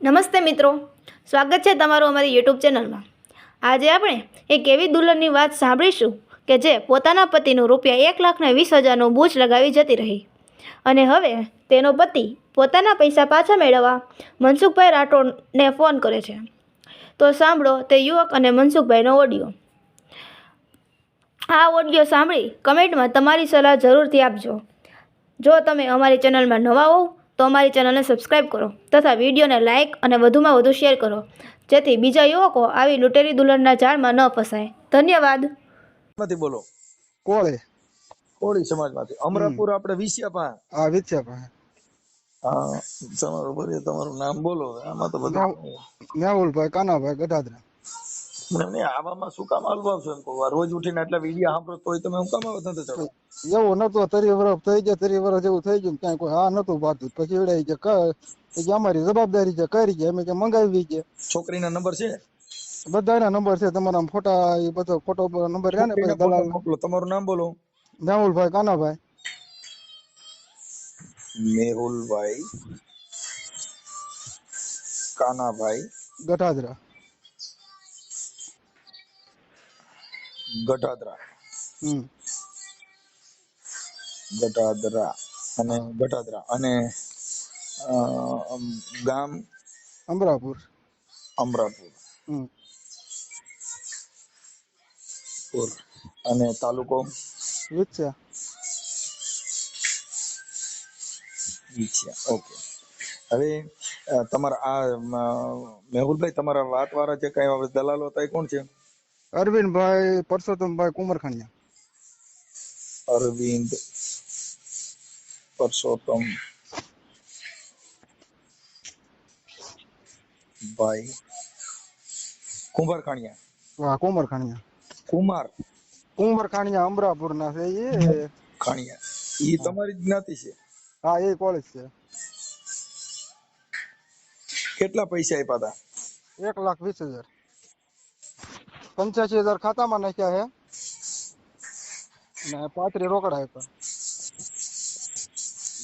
નમસ્તે મિત્રો. સ્વાગત છે તમારું અમારી યુટ્યુબ ચેનલમાં. આજે આપણે એક એવી દુલ્હનની વાત સાંભળીશું કે જે પોતાના પતિનું રૂપિયા એક લાખને વીસ હજારનું બૂચ લગાવી જતી રહી. અને હવે તેનો પતિ પોતાના પૈસા પાછા મેળવવા મનસુખભાઈ રાઠોડને ફોન કરે છે. તો સાંભળો તે યુવક અને મનસુખભાઈનો ઓડિયો. આ ઓડિયો સાંભળી કમેન્ટમાં તમારી સલાહ જરૂરથી આપજો. જો તમે અમારી ચેનલમાં નવા હોવ તો અમારી ચેનલને સબસ્ક્રાઈબ કરો તથા વિડીયોને લાઇક અને વધુમાં વધુ શેર કરો. જેથી બીજા યુવકો આવી લૂંટેરી દુલ્હનના જાળમાં ન ફસાય. ધન્યવાદ. બોલો. કોળે કોળી સમાજમાંથી. અમરાપુર આપણે વિસ્યા હા આ હા તમારું બોલે તમારું નામ બોલો. આમાં તો બધા મેહુલભાઈ કાનાભાઈ ગઢાદરા. મને નહીં, આવામાં શું કામ આલવા છો એમ કહું. રોજ ઉઠીને આટલા વીડિયો સાંભળો તોય તમે હું કામ આવતા નથી ચડો એવું નતું તરી વર્ષ થઈ ગયા તરી વર્ષ જેવું થઈ ગયું ક્યાંય કોઈ હા નતું પાતું પછી એવડે કે ક- કે અમારી જવાબદારી છે કરી છે અમે કે મંગાવી છે છોકરીના નંબર છે બધાના નંબર છે તમારા ફોટા એ બધો ફોટો નંબર રહ્યા ને પછી છોકરીના ફોટા દલાલ મોકલો તમારું નામ બોલો મેહુલભાઈ કાનાભાઈ મેહુલભાઈ કાનાભાઈ ગઢાદરા ગઢાદરા હમ ગઢાદરા અને ગટાદરા અને ગામ અમરાપુર. અમરાપુર. પુર. અને તાલુકો? ઓકે. હવે તમારા આ મેહુલભાઈ તમારા વાત વાળા જે કઈ દલાલો હતા એ કોણ છે? અરવિંદભાઈ પરસોત્તમભાઈ કુમરખાનિયા અરવિંદ પરસોત્તમ ભાઈ કુંભાર ખાણિયા કુંભાર કુમરખાનિયા કુમાર કુમરખાનિયા અમરાપુર ના છે એ ખાણિયા ઈ તમારી જ્ઞાતિ છે હા એ કોલેજ છે કેટલા પૈસા આપ્યા હતા એક લાખ વીસ હજાર પંચ્યાસી હજાર ખાતામાં નાખ્યા છે ને પાંત્રી રોકડા આપ્યા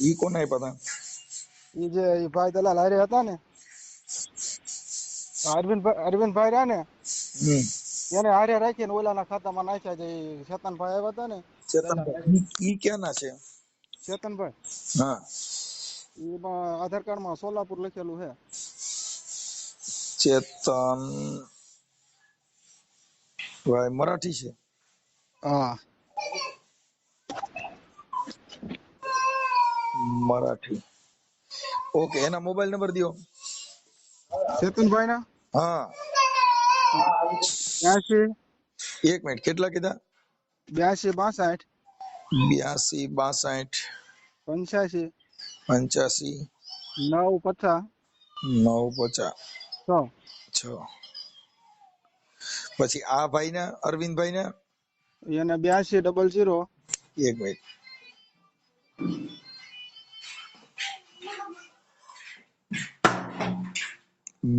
ઈ કોને આપ્યા હતા ઈ જે ભાઈ દલાલ હારે હતા ને અરવિંદ અરવિંદ ભાઈ રહ્યા ને એને હારે રાખીને ઓલાના ખાતામાં નાખ્યા છે ઈ ચેતનભાઈ આવ્યા હતા ને. ચેતનભાઈ ભાઈ ઈ ક્યાંના છે? ચેતનભાઈ હા. એમાં આધાર કાર્ડમાં સોલાપુર લખેલું છે. ચેતન ભાઈ મરાઠી છે? હા. મરાઠી ઓકે એના મોબાઈલ નંબર દયો ચેતનભાઈ ના હા બ્યાસી એક મિનિટ કેટલા કીધા બ્યાસી બાસઠ બ્યાસી બાસઠ પંચ્યાસી પંચ્યાસી નવ પચાસ નવ પચાસ છ છ પછી આ ભાઈ ના અરવિંદભાઈ ના એને બ્યાસી ડબલ જીરો એક મિનિટ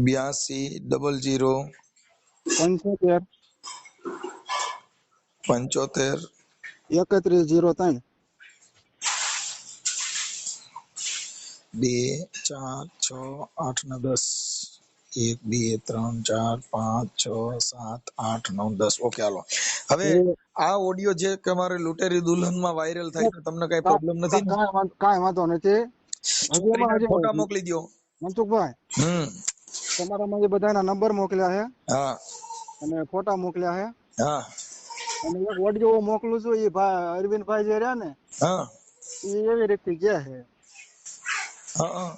બ્યાસી ડબલ જીરો પંચોતેર પંચોતેર એકત્રીસ જીરો ત્રણ બે ચાર છ આઠ ને દસ એક બે ત્રણ ચાર પાંચ છ સાત આઠ નવ દસ ઓકે હાલો હવે આ ઓડિયો જે તમારે લૂંટેરી દુલ્હન માં વાયરલ થાય તો તમને કઈ પ્રોબ્લેમ નથી ને કાંઈ વાંધો- કાંઈ વાંધો નથી હજી એમાં છોકરીના હજી ફોટા મોકલી દો મનસુખભાઈ હમ તમારામાં જે બધાના નંબર મોકલ્યા છે હા. અને ફોટા મોકલ્યા છે. હા. અને એક ઓડિયો મોકલું છું એ ભાઈ અરવિંદભાઈ જે રહ્યા ને હા. એ એવી રીતે ગયા છે. હા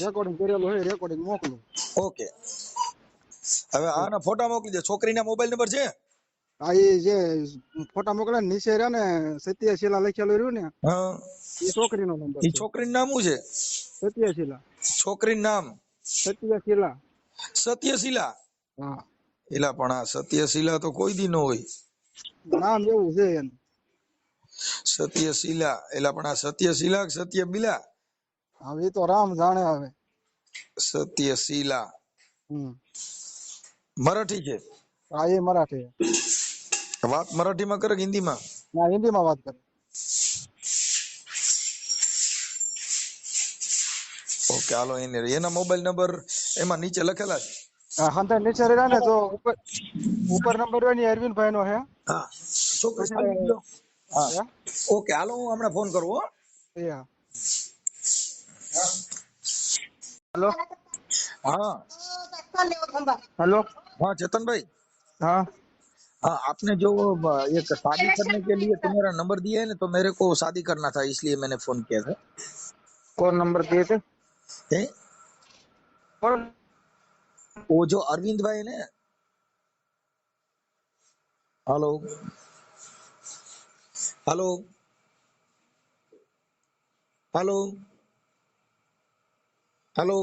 રેકોર્ડિંગ કરેલું હોય રેકોર્ડિંગ મોકલું. ઓકે. હવે આના ફોટા મોકલી દે. છોકરીના મોબાઈલ નંબર છે? આ એ જે ફોટા મોકલ્યા નીચે રહ્યા ને સત્યશીલા લખેલું રહ્યું ને હા. એ છોકરીનો નંબર એ છોકરીનું નામ શું છે? સત્યશીલા. છોકરીનું નામ? સત્ય શિલા સત્યશીલા? હા. એલા પણ આ સત્યશીલા તો કોઈ દી ન હોય. નામ એવું છે એનું. સત્યશીલા. એલા પણ આ સત્યશીલા સત્ય બિલા? હવે તો રામ જાણે હવે. સત્યશીલા. મરાઠી છે? હા એ મરાઠી વાત મરાઠીમાં કરે કે હિન્દીમાં? ના હિન્દીમાં વાત કરે. ઓકે ઓકે હાલો એને એના મોબાઈલ નંબર એમાં નીચે લખેલા છે હા હા નીચે રહ્યા ને તો ઉપર ઉપર નંબર હોય ને અરવિંદભાઈ નો હે હા ચોક્કસ પછી, હાલી ગયો. હા હે? ઓકે હાલો હું હમણાં ફોન કરું હો એ હા हेलो हाँ हेलो हाँ चेतन भाई हाँ हाँ आपने जो वो एक शादी करने के लिए तुम्हारा नंबर दिया है ना तो मेरे को शादी करना था इसलिए मैंने फोन किया था कौन नंबर दिए थे કે પણ ઓ જો અરવિંદભાઈ ને હાલો હાલો हेलो? हेलो?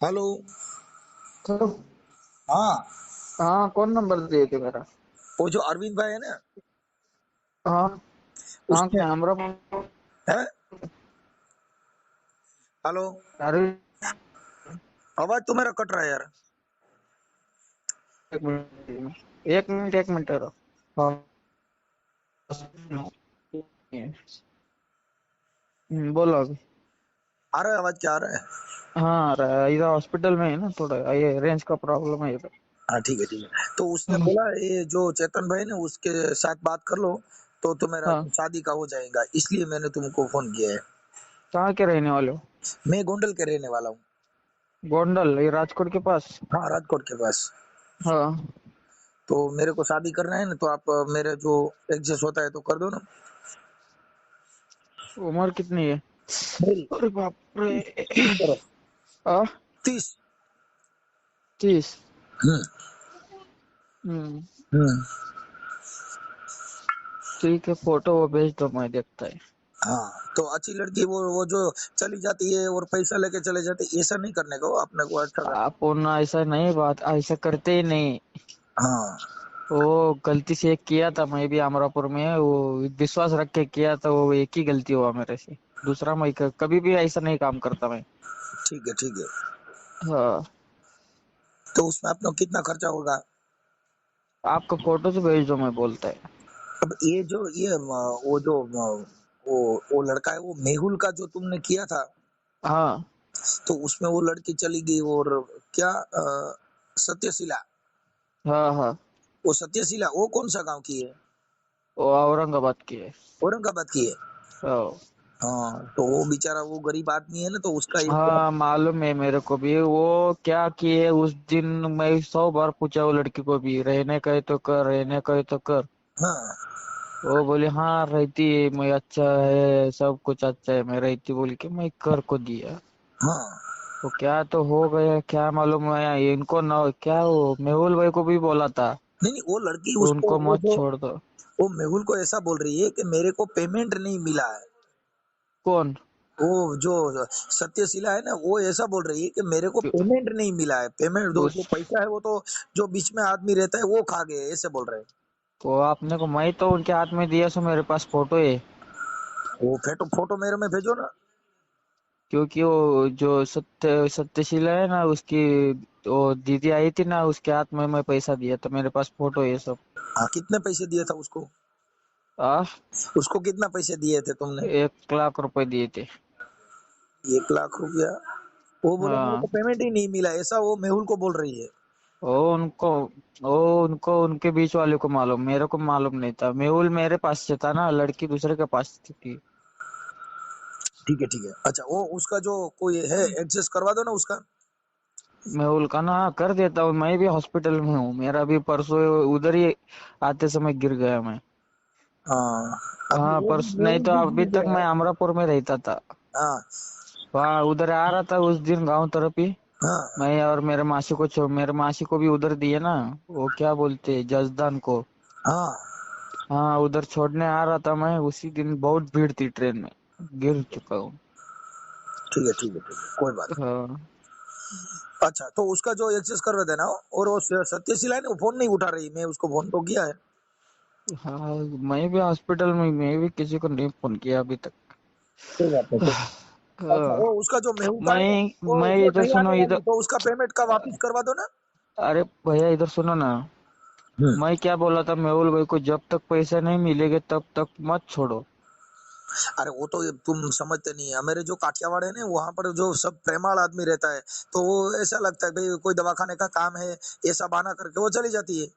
हेलो? हेलो? हाँ। हाँ कौन नंबर दिए थे मेरा? वो जो अरविंद भाई है ना? हाँ। उसके हमरा हाँ, है? हेलो। अरे आवाज़ तो मेरा कट रहा है यार। एक मिनट एक मिनट एक मिनट हाँ। हम्म, बोलो अभी। आ रहा है आवाज़ क्या आ रहा है? हाँ आ रहा है। इधर हॉस्पिटल में है ना थोड़ा ये रेंज का प्रॉब्लम है इधर हाँ ठीक है ठीक है। तो उसने बोला ये जो चेतन भाई ने उसके साथ बात कर लो तो तुम्हारा हाँ। शादी का हो जाएगा इसलिए मैंने तुमको फ़ोन किया है। कहाँ के रहने वाले हो? मैं गोंडल के रहने वाला हूँ। गोंडल ये राजकोट के पास? हाँ राजकोट के पास। हाँ। तो मेरे को शादी करना है ना तो आप मेरे जो एडजस्ट होता है तो कर दो ना। उम्र कितनी है? अरे बाप रे। तीस तीस। तीस? हम्म। हम्म। हम्म। ठीक है फ़ोटो वो भेज दो मैं देखता है। हाँ तो अच्छी लड़की वो वो जो चली जाती है और पैसा लेके चले जाते हैं, ऐसा नहीं करने को अपने को अच्छा आप ऐसा नहीं बात ऐसा करते ही नहीं। हाँ। वो गलती से एक किया था मैं भी अमरापुर में वो विश्वास रख के किया था वो एक ही गलती हुआ मेरे से। दूसरा मैं कभी भी ऐसा नहीं काम करता मैं। ठीक है ठीक है। हाँ। तो उसमें अपना कितना खर्चा होगा? आपका फ़ोटो से भेज दो मैं बोलता है। अब ये जो ये वो जो वो वो लड़का है वो मेहुल का जो तुमने किया था। हाँ। तो उसमें वो लड़की चली गई और क्या सत्यशिला। हाँ हाँ। वो सत्यशिला वो कौन सा गाँव की है? वो औरंगाबाद की है। औरंगाबाद की है? हाँ। हाँ तो वो बेचारा वो गरीब आदमी है ना तो उसका हाँ मालूम है मेरे को भी। वो क्या किए उस दिन मैं सौ बार पूछा वो लड़की को भी रहने का तो कर रहने का तो कर। हाँ। वो बोले हाँ रहती है मैं अच्छा है सब कुछ अच्छा है मैं रहती बोल के मैं कर को दिया। हाँ। तो क्या तो हो गया क्या मालूम है इनको ना क्या वो मेहुल भाई को भी बोला था। नहीं नहीं वो लड़की उसको उनको वो मत छोड़ दो। वो मेहुल को ऐसा बोल रही है कि मेरे को पेमेंट नहीं मिला है। कौन? वो जो सत्यशिला है ना वो ऐसा बोल रही है कि मेरे को पेमेंट नहीं मिला है। पेमेंट जो पैसा है वो तो जो बीच में आदमी रहता है वो खा गए ऐसे बोल रहे हैं। तो आपने को मैं तो उनके हाथ में दिया सो मेरे पास फ़ोटो है। वो फ़ोटो फ़ोटो मेरे में भेजो ना। क्योंकि वो जो सत्य सत्यशीला है ना उसकी वो दीदी आई थी ना उसके हाथ में मैं पैसा दिया तो मेरे पास फ़ोटो है सब। हाँ कितने पैसे दिए था उसको? आ? उसको कितना पैसे दिए थे तुमने? एक लाख रुपए दिए थे। एक लाख रुपया? वो बोला हाँ। पेमेंट ही नहीं मिला ऐसा वो मेहुल को बोल रही है। वो उनको वो उनको उनके बीच वाले को मालूम मेरे को मालूम नहीं था। मेहुल मेरे पास से था ना लड़की दूसरे के पास थी। ठीक है ठीक है। अच्छा वो उसका जो कोई है एडजस्ट करवा दो ना उसका। मेहुल का ना कर देता हूँ मैं भी हॉस्पिटल में हूँ। मेरा भी परसों उधर ही आते समय गिर गया मैं। हाँ हाँ परस नहीं तो अभी तक मैं अमरापुर में रहता था। हाँ। वहाँ उधर आ रहा था उस दिन गाँव तरफ़ ही। हाँ। मैं और मेरे मासी को छो मेरे मासी को भी उधर दिए ना वो क्या बोलते हैं जसदान को। हाँ। हाँ उधर छोड़ने आ रहा था मैं उसी दिन बहुत भीड़ थी ट्रेन में गिर चुका हूँ। ठीक है ठीक है ठीक है कोई बात हाँ। अच्छा तो उसका जो एक्सेस करवा देना और वो सत्यशिला है ना वो फ़ोन नहीं उठा रही मैं उसको फ़ोन तो किया है। हाँ मैं भी हॉस्पिटल में मैं भी किसी को नहीं फ़ोन किया अभी तक। अच्छा हाँ, वो उसका जो है मैं मैं इधर सुनो इधर तो उसका पेमेंट का वापस करवा दो ना। अरे भैया इधर सुनो ना। हम्म। मैं क्या बोला था मेहुल भाई को जब तक पैसे नहीं मिलेंगे तब तक मत छोड़ो। अरे वो तो तुम समझते नहीं है। मेरे जो काठियावाड़ है ना वहाँ पर जो सब प्रेमाल आदमी रहता है तो वो ऐसा लगता है भाई कोई दवाखाने का काम है ऐसा बहाना करके वो चली जाती है।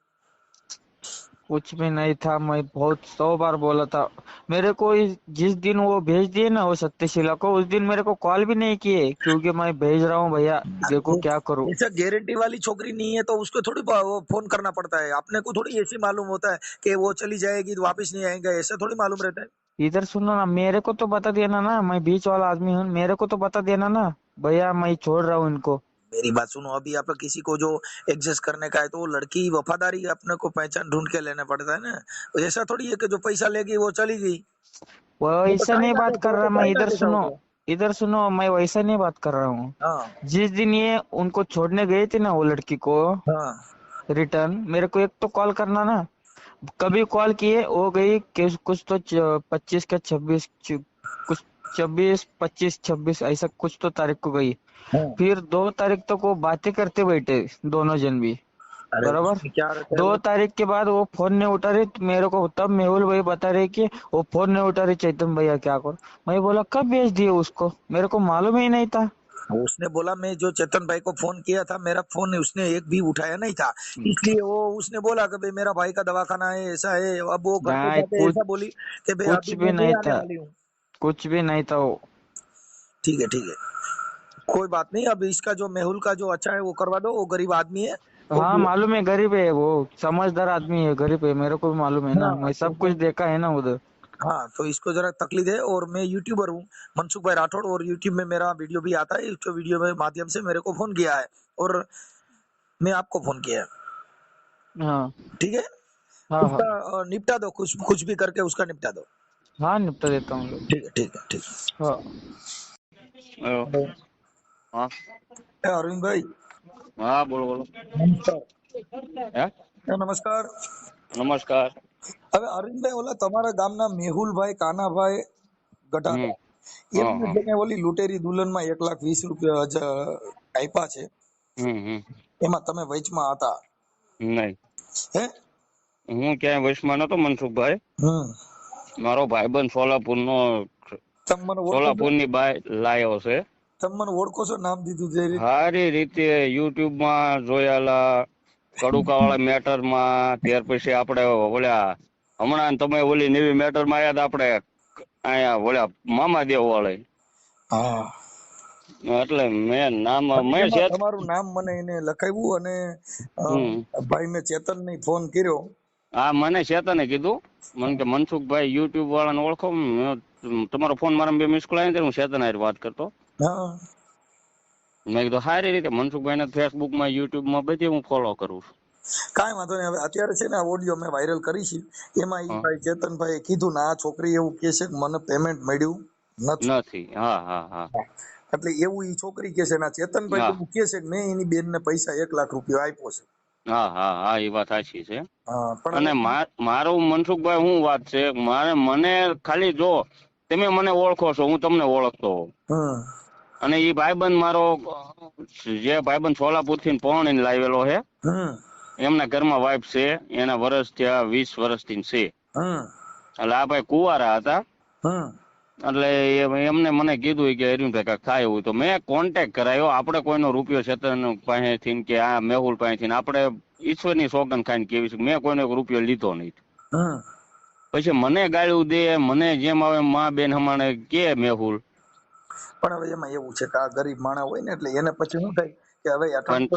कुछ भी नहीं था। मैं बहुत सौ बार बोला था मेरे को इस- जिस दिन वो भेज दिए ना वो सत्यशिला को उस दिन मेरे को कॉल भी नहीं किए क्योंकि मैं भेज रहा हूँ भैया देखो क्या करूँ। ऐसा गारंटी वाली छोकरी नहीं है तो उसको थोड़ी बा- वो फ़ोन करना पड़ता है। अपने को थोड़ी ऐसी मालूम होता है कि वो चली जाएगी तो वापस नहीं आएगा ऐसा थोड़ी मालूम रहता है। इधर सुनो ना मेरे को तो बता देना ना मैं बीच वाला आदमी हूँ मेरे को तो बता देना ना भैया मैं छोड़ रहा हूँ इनको। मेरी बात सुनो अभी आप किसी को जो एडजस्ट करने का है तो वो लड़की वफादारी अपने को पहचान ढूंढ के लेना पड़ता है ना? ऐसा थोड़ी है कि जो पैसा लेगी वो चली गई। ऐसा नहीं बात कर रहा तो मैं इधर सुनो इधर सुनो मैं वैसा नहीं बात कर रहा हूँ। हाँ। जिस दिन ये उनको छोड़ने गए थे ना वो लड़की को हाँ। रिटर्न मेरे को एक तो कॉल करना ना। कभी कॉल किए वो गई कुछ तो पच्चीस का छब्बीस कुछ छब्बीस पच्चीस छब्बीस ऐसा कुछ तो तारीख को गई। हाँ। फिर दो तारीख तक वो बातें करते बैठे दोनों जन भी। बराबर? दो तारीख के बाद वो फ़ोन नहीं उठा रही तो मेरे को तब मेहुल भाई बता रहे कि वो फ़ोन नहीं उठा रही चैतन भैया क्या करो? मैं बोला कब भेज दिए उसको? मेरे को मालूम ही नहीं था। उसने बोला मैं जो चेतन भाई को फ़ोन किया था मेरा फ़ोन उसने एक भी उठाया नहीं था। इसलिए वो उसने बोला कि मेरा भाई का दवाखाना है ऐसा है अब वो घर ऐसा बोली कि भाई कुछ भी नहीं था। कुछ भी नहीं था वो। ठीक है ठीक है। कोई बात नहीं अब इसका जो मेहुल का जो अच्छा है वो करवा दो वो गरीब आदमी है। हाँ मालूम है गरीब है वो समझदार आदमी है गरीब है मेरे को भी मालूम है ना हाँ, मैं सब कुछ देखा है ना उधर। हाँ तो इसको जरा तकलीफ़ है और मैं यूट्यूबर हूँ मनसुख भाई राठौड़ और यूट्यूब में मेरा वीडियो भी आता है इस वीडियो में माध्यम से मेरे को फ़ोन किया है और मैं आपको फ़ोन किया है। हाँ। ठीक है? हाँ हाँ। निपटा दो कुछ कुछ भी करके उसका निपटा दो। हाँ निपटा देता हूँ ठीक है ठीक है ठीक है हाँ હેલો. હા એ અરવિંદભાઈ હા બોલો બોલો નમસ્કાર હે એ નમસ્કાર નમસ્કાર હવે અરવિંદભાઈ ઓલા તમારા ગામના મેહુલભાઈ કાનાભાઈ ગઢાકા હમ. એમને હા, જેને ઓલી લૂંટેરી દુલ્હનમાં એક લાખ વીસ રૂપિયા જ આપ્યા છે હમ હમ એમાં તમે વચમાં હતા નહીં હે હું ક્યાંય વશમાં નતો મનસુખભાઈ હમ મારો ભાઈબંધ સોલાપુર નો? સોલાપુરની બાય લાયો છે. તમને ઓળખો છો? નામ દીધું જે સારી રીતે યુટ્યુબમાં જોયેલા કડુકા વાળા મેટરમાં ત્યાર પછી આપણે ઓલ્યા હમણાં તમે ઓલી નવી મેટરમાં આવ્યા આપણે અહીંયા ઓલ્યા મામાદેવ વાળા. હા. એટલે મેં નામ મેં તમારું નામ મને એને લખાવ્યું અને ભાઈ મેં ચેતન ને ફોન કર્યો. હા મને ચેતને કીધું. મને કે મનસુખભાઈ યુટ્યુબ વાળાને ઓળખો. તમારો ફોન મારા બે મિસ કોલ આવ્યો હું ચેતન હારે વાત કરતો. મેં કીધું સારી રીતે મનસુખભાઈ ફેસબુકમાં યુટ્યુબમાં બધી હું ફોલો કરું છું. કાંઈ વાંધો નહીં. હવે અત્યારે છે ને આ ઓડિયો મેં વાયરલ કરી છે. એમાં એ. ભાઈ ચેતનભાઈ કીધું ને આ છોકરી એવું કહે છે કે મને પેમેન્ટ મળ્યું નથી. નથી. હા હા હા. એટલે એવું એ છોકરી કહે છે ને ચેતનભાઈ. એવું કહે છે કે મેં એની બેનને પૈસા એક લાખ રૂપિયા આપ્યો છે. હા હા હા એ વાત સાચી છે. અને મારું મનસુખભાઈ શું વાત છે? મારે મને ખાલી જો તમે મને ઓળખો છો હું તમને ઓળખતો અને એ ભાઈબંધ મારો જે ભાઈબંધ સોલાપુરથી પૌણીને લાવેલો છે એમના ઘરમાં વાઇફ છે એના વર્ષ ત્યાં વીસ વર્ષથી છે. હમ. એટલે આ ભાઈ કુવારા હતા. એટલે એમને મને કીધું કે અરવિંદભાઈ કાંઈક થાય એવું. તો મેં કોન્ટેક કરાયો. આપણે કોઈનો રૂપિયો ચેતન પાસેથી કે આ મેહુલ પાસેથી આપણે ઈશ્વરની સોગન ખાઈને કેવી છે? મેં કોઈનો રૂપિયો લીધો નહીં. પછી મને ગાળ્યું દે મને જેમ આવે મા બેન હમાણે કે મેહુલ. પણ હવે એમાં એવું છે કે આ ગરીબ માણસ હોય ને એટલે એને પછી શું થાય કે હવે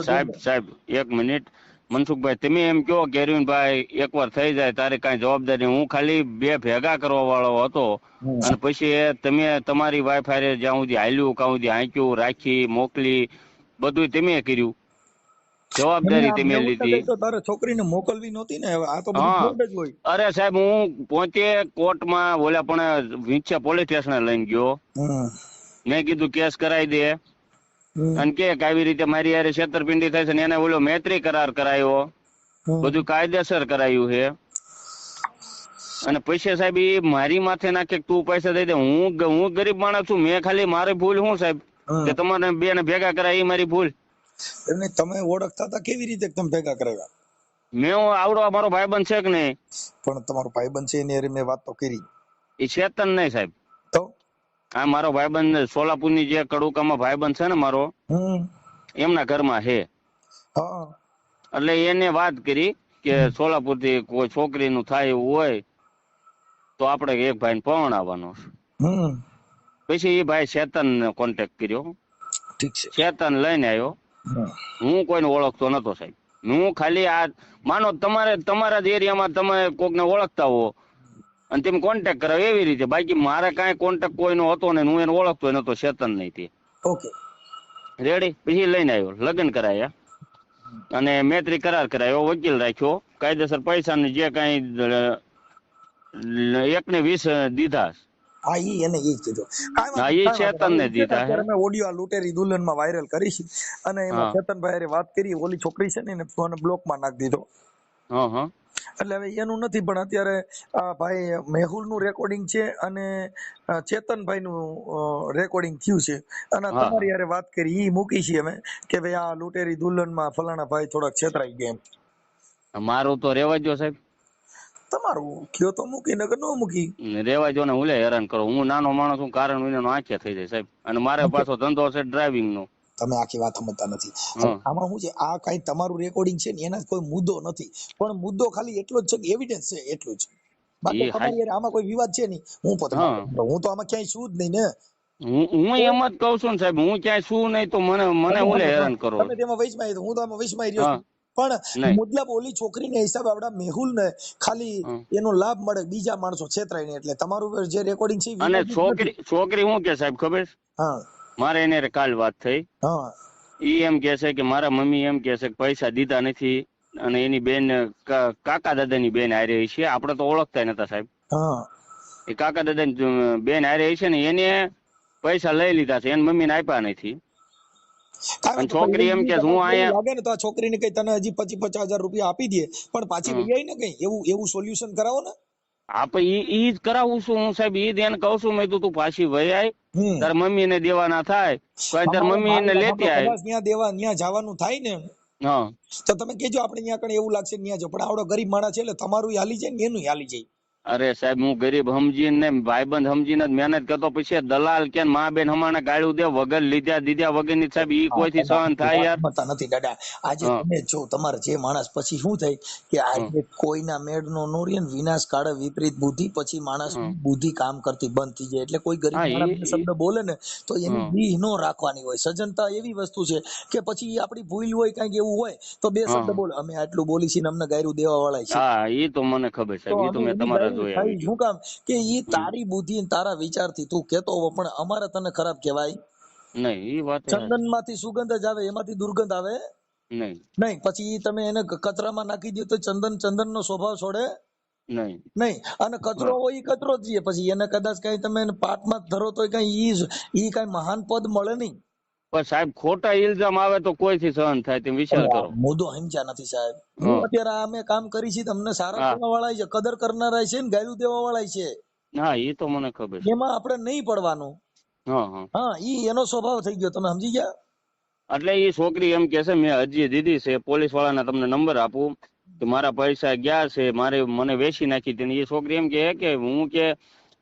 સાહેબ સાહેબ એક મિનિટ. મનસુખભાઈ તમે એમ કહો કે અરવિંદભાઈ એકવાર થઈ જાય તારે કાંઈ જવાબદારી હું ખાલી બે ભેગા કરવા વાળો હતો અને પછી તમે તમારી વાઈફાઈ રે જ્યાં સુધી હાલ્યું કાં સુધી હાંક્યું રાખી મોકલી બધું તમે કર્યું. જવાબદારી તમે લીધી. તારે છોકરીને મોકલવી નહોતી ને આ તો હા. હોય. અરે સાહેબ હું પોતે કોર્ટમાં ઓલા પણ વિંછા પોલીસ સ્ટેશને લઈને ગયો. મેં કીધું કેસ કરાવી દે. અને કે આવી રીતે મારી યારે છેતરપિંડી થાય છે ને એને ઓલો મૈત્રી કરાર કરાયો. બધું કાયદેસર કરાયું છે. અને પૈસા સાહેબ એ મારી માથે નાખે કે તું પૈસા દઈ દે. હું હું ગરીબ માણસ છું. મેં ખાલી મારી ભૂલ હું સાહેબ? કે તમારે બે ને ભેગા કરાય એ મારી ભૂલ? એમને તમે ઓળખતા હતા કેવી રીતે તમે ભેગા કરાવ્યા? મેં આવડો મારો ભાઈબંધ છે કે નહીં? પણ તમારો ભાઈબંધ છે એની મેં વાત તો કરી. એ ચેતન નહીં સાહેબ. આ મારો ભાઈબંધ સોલાપુરની જે કડુકામાં ભાઈબંધ છે ને મારો એમના ઘરમાં છે. એટલે એને વાત કરી કે સોલાપુરથી કોઈ છોકરીનું થાય એવું હોય તો આપણે એક ભાઈને પરણાવવાનો છે. પછી એ ભાઈ ચેતન કોન્ટેક્ટ કર્યો. ચેતન લઈને આવ્યો. હું કોઈને ઓળખતો નતો સાહેબ. હું ખાલી આ માનો તમારે તમારા જ એરિયામાં તમે કોકને ઓળખતા હો અને તેમ કોન્ટેક્ટ કરાવ એવી રીતે. બાકી મારે કાંઈ કોન્ટેક્ટ કોઈનો હતો ને હું એને ઓળખતો નતો ચેતન નહીં તે. ઓકે રેડી પછી લઈને આવ્યો. લગ્ન કરાયા. અને મૈત્રી કરાર કરાયો વકીલ રાખ્યો. કાયદેસર પૈસાની જે કાંઈ એક ને વીસ દીધા. હા ઈ એને ઈ કીધું. હા, ઈ નહીં, કાંઈ ચેતનને વાંધો નહીં. દીધા મેં ઓડિયો આ દુલ્હનમાં વાયરલ કરી છે. અને એમાં. ચેતનભાઈ વાત કરી ઓલી છોકરી છે ને એને માં નાખી દીધો. હા હા. એટલે હવે એનું નથી પણ અત્યારે આ ભાઈ મેહુલનું રેકોર્ડિંગ છે અને ચેતનભાઈનું રેકોર્ડિંગ થયું છે. અને તમારી યારે વાત કરી એ મૂકી છે અમે કે ભાઈ આ લૂંટેરી દુલ્હનમાં ફલાણા ભાઈ થોડાક છેતરાઈ ગયા એમ. મારું તો રેવા જો સાહેબ. તમારું કયો તો મૂકી નગર નો મૂકી. રેવા જો ને હું લે હેરાન કરો. હું નાનો માણસ હું કારણ વિના આંખે થઈ જાય સાહેબ. અને મારે પાછો ધંધો છે ડ્રાઇવિંગ નો. તમે આખી વાત સમજતા નથી. આમાં શું છે? આ કઈ તમારું રેકોર્ડિંગ છે ને એના કોઈ મુદ્દો નથી. પણ મુદ્દો ખાલી એટલો જ છે કે એવિડન્સ છે એટલું જ. બાકી તમારી આમાં કોઈ વિવાદ છે નહીં. હું પોતે હું. તો આમાં ક્યાંય છું જ નહીં ને. હું એમ જ કઉ છું સાહેબ હું ક્યાંય શું નહીં તો મને મને હું હેરાન કરો. તમે તેમાં વૈશમાં હું તો આમાં વૈશમાં રહ્યો છું. પણ મતલબ ઓલી છોકરીને હિસાબે આપડા મેહુલ ને ખાલી એનો લાભ મળે બીજા માણસો છેતરાય ને એટલે તમારું જે રેકોર્ડિંગ છે અને છોકરી છોકરી શું કે સાહેબ ખબર? હા. મારે એને કાલ વાત થઈ. ઈ એમ કે છે કે મારા મમ્મી એમ કે છે કે પૈસા દીધા નથી અને એની બેન કાકા દાદાની બેન હારે છે. આપણે તો ઓળખતા નતા સાહેબ. એ કાકા દાદાની બેન હારે છે ને એને પૈસા લઈ લીધા છે. એની મમ્મીને આપ્યા નથી. છોકરી એમ કે હું અહીંયા- લાગે ને તો આ છોકરીને કઈ તને હજી પચીસ પચાસ હજાર રૂપિયા આપી દે. પણ પાછી હમ. ને કઈ એવું એવું સોલ્યુશન કરાવો ને? ઈ ઈ જ કરાવું છું હું સાહેબ. ઈ એને કહું છું મેં તું પાછી વહી આય. તાર મમ્મી ને દેવાના થાય. તાર મમ્મી ને ભાઈ લેતી આય. ત્યાં દેવા ત્યાં જવાનું થાય ને હા. તો તમે કેજો આપણે ત્યાં કણે એવું લાગશે ત્યાં જો પણ આવડો ગરીબ માણસ છે એટલે તમારું હાલી જાય ને એનું હાલી જાય. અરે સાહેબ હું ગરીબ સમજીને ભાઈબંધ સમજીને મહેનત કરતો પછી દલાલ કે મા બેન હમણાં ગાળ્યું દે વગર લીધા દીધા વગરની સાહેબ ઈ કોઈથી સહન થાય યાર. પતા નથી દાદા. આજે તમે જો તમારે જે માણસ પછી શું થાય કે આજે કોઈના મેળનો નો રહે વિનાશ કાળે વિપરીત બુદ્ધિ પછી માણસ બુદ્ધિ કામ કરતી બંધ થઈ જાય. એટલે કોઈ ગરીબ માણસ શબ્દ બોલે ને તો એની બીહ નો રાખવાની હોય. સજનતા એવી વસ્તુ છે કે પછી આપડી આપણી ભૂલ હોય કંઈક એવું હોય તો બે શબ્દ. બોલે. અમે આટલું બોલી છીએ અમને ગાયરું દેવા વાળા છે. હા એ તો મને ખબર સાહેબ એ તો મેં તમારા શું કામ કે ઈ તારી બુદ્ધિ ને તારા વિચારથી તું કેતો હો પણ અમારે તને ખરાબ કહેવાય. નહીં વાત ચંદનમાંથી સુગંધ જ આવે એમાંથી દુર્ગંધ આવે? નહીં. નહીં પછી તમે એને કચરામાં નાખી દો તો ચંદન ચંદન નો સ્વભાવ છોડે? નહીં. નહીં અને કચરો હોય એ કચરો જ છે પછી એને કદાચ કઈ તમે એને પાટમાં ધરો તો કઈ ઈ ઈ કઈ મહાન પદ મળે નહીં. પણ સાહેબ ખોટા ઇલ્ઝામ આવે તો કોઈથી સહન થાય તેમ વિચાર કરો. મુદ્દો સમજ્યા નથી સાહેબ. અત્યારે અમે કામ કરી છે તમને સારા કરવા વાળા છે કદર કરનારા છે ને ગાયું દેવા વાળા છે. હા એ તો મને ખબર છે. એમાં આપણે નહીં પડવાનું. હા ઈ એનો સ્વભાવ થઈ ગયો તમે સમજી ગયા? એટલે એ છોકરી એમ કે છે મેં અરજી દીધી છે પોલીસ વાળાને તમને નંબર આપું. કે મારા પૈસા ગયા છે મારે મને વેચી નાખી હતી એ છોકરી એમ કે કે હું કે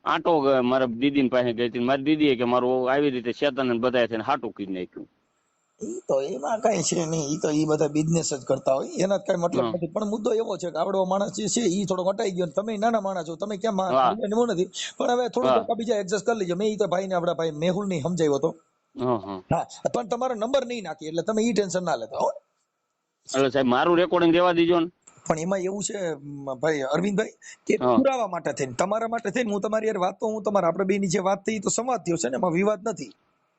આટો મારા દીદી પાસે ગઈ હતી. મારી દીદીએ કે મારું આવી રીતે શેતાન બધા થઈને હાટું કરી નાખ્યું. ઈ તો એમાં કઈ છે નહીં. ઈ તો ઈ બધા બિઝનેસ જ કરતા હોય. એના કઈ મતલબ નથી. પણ મુદ્દો એવો છે કે આવડો માણસ જે છે ઈ થોડો હટાઈ ગયો તમે નાના માણસ છો. તમે કેમ. એવું નથી. પણ હવે થોડું. બીજા એડજસ્ટ કરી લેજો. મેં ઈ તો ભાઈને આપડા ભાઈ મેહુલની સમજાવ્યો હતો. હા હા. પણ તમારો નંબર નહીં નાખી એટલે તમે ઈ ટેન્શન ના લેતા હો. એટલે સાહેબ મારું રેકોર્ડિંગ દેવા દીજો ને. પણ એમાં એવું છે ભાઈ અરવિંદભાઈ કે પુરાવા માટે થઈને તમારા માટે થઈને હું તમારી યાર વાત તો હું તમારા આપણે બેની જે વાત થઈ તો સંવાદ થયો છે ને એમાં વિવાદ નથી.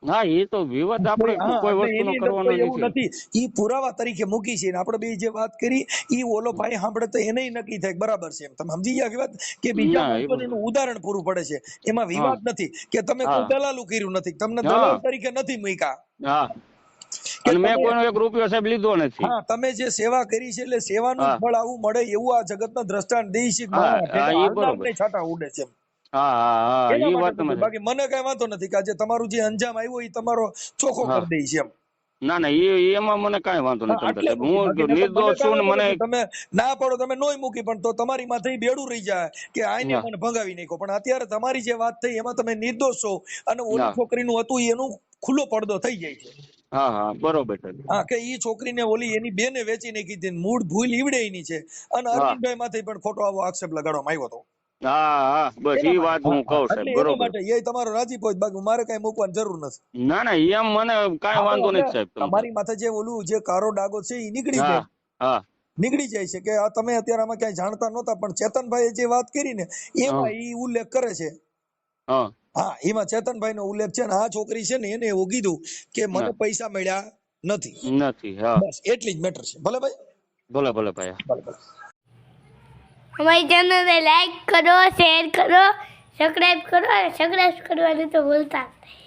હા એ તો વિવાદ આપણે કોઈ વસ્તુનો કરવાનો નથી. ઈ પુરાવા તરીકે મૂકી છે ને આપણે બે જે વાત કરી ઈ ઓલો ભાઈ સાંભળે તો એને નક્કી થાય બરાબર છે એમ. તમે સમજી ગયા કે વાત? કે બીજા એ એનું ઉદાહરણ પૂરું પડે છે. એમાં વિવાદ નથી. કે તમે કોઈ દલાલું કર્યું નથી. તમને. દલાલ તરીકે નથી મૂક્યા. હા. અને મેં તમે- કોઈનો એક રૂપિયો સાહેબ લીધો નથી. હા તમે જે સેવા કરી છે એટલે સેવાનું ફળ આવું મળે એવું આ જગતનો દ્રષ્ટાંત દે છે હા, હા, એ બરોબર. ને ઉડે છે હા હા હા એ વાત બાકી મને કઈ વાંધો નથી કે આજે તમારું જે અંજામ આવ્યો એ તમારો ચોખ્ખો કરી દે છે એમ. ના ના એ એમાં મને કાંઈ વાંધો નથી. હું નિર્દોષ છું મને તમે ના પાડો તમે નોય મૂકી પણ તો તમારી માથે બેડું રહી જાય કે આઈને. મને ભંગાવી નાખો પણ અત્યારે તમારી જે વાત થઈ એમાં તમે નિર્દોષ છો અને ઓલી ના. છોકરીનું હતું એનું ખુલ્લો પડદો થઈ જાય છે. હા હા બરોબર હા કે ઈ છોકરીને ઓલી એની બેને વેચી નાખી હતી મૂળ ભૂલ ઈવડે એની છે. અને. અરવિંદભાઈ માથે પણ ખોટો આવો આક્ષેપ લગાડવામાં આવ્યો હતો. હા હા બસ એના વાત હું કહું સાહેબ બરોબર. માટે એ તમારો રાજીપો જ બાકી મારે કઈ મૂકવાની જરૂર નથી. ના ના એમ મને કાંઈ વાંધો નથી સાહેબ તમારી માથે જે ઓલું જે કારો ડાગો છે એ નીકળી જાય. હા. નીકળી જાય છે કે આ તમે અત્યારે આમાં ક્યાંય જાણતા નહોતા પણ ચેતનભાઈએ જે વાત કરી ને એમાં ઈ ઉલ્લેખ કરે છે. હા. હા એમાં ચેતનભાઈ નો ઉલ્લેખ છે ને આ છોકરી છે ને એને એવું કીધું કે મને પૈસા મળ્યા નથી. નથી હા. બસ એટલી જ મેટર છે. ભલે ભાઈ. ભલે ભલે ભાઈ ભલે ભલે. અમારી ચેનલને લાઈક કરો શેર કરો સબસ્ક્રાઇબ કરો અને સબસ્ક્રાઇબ કરવાનું તો ભૂલતા નહીં.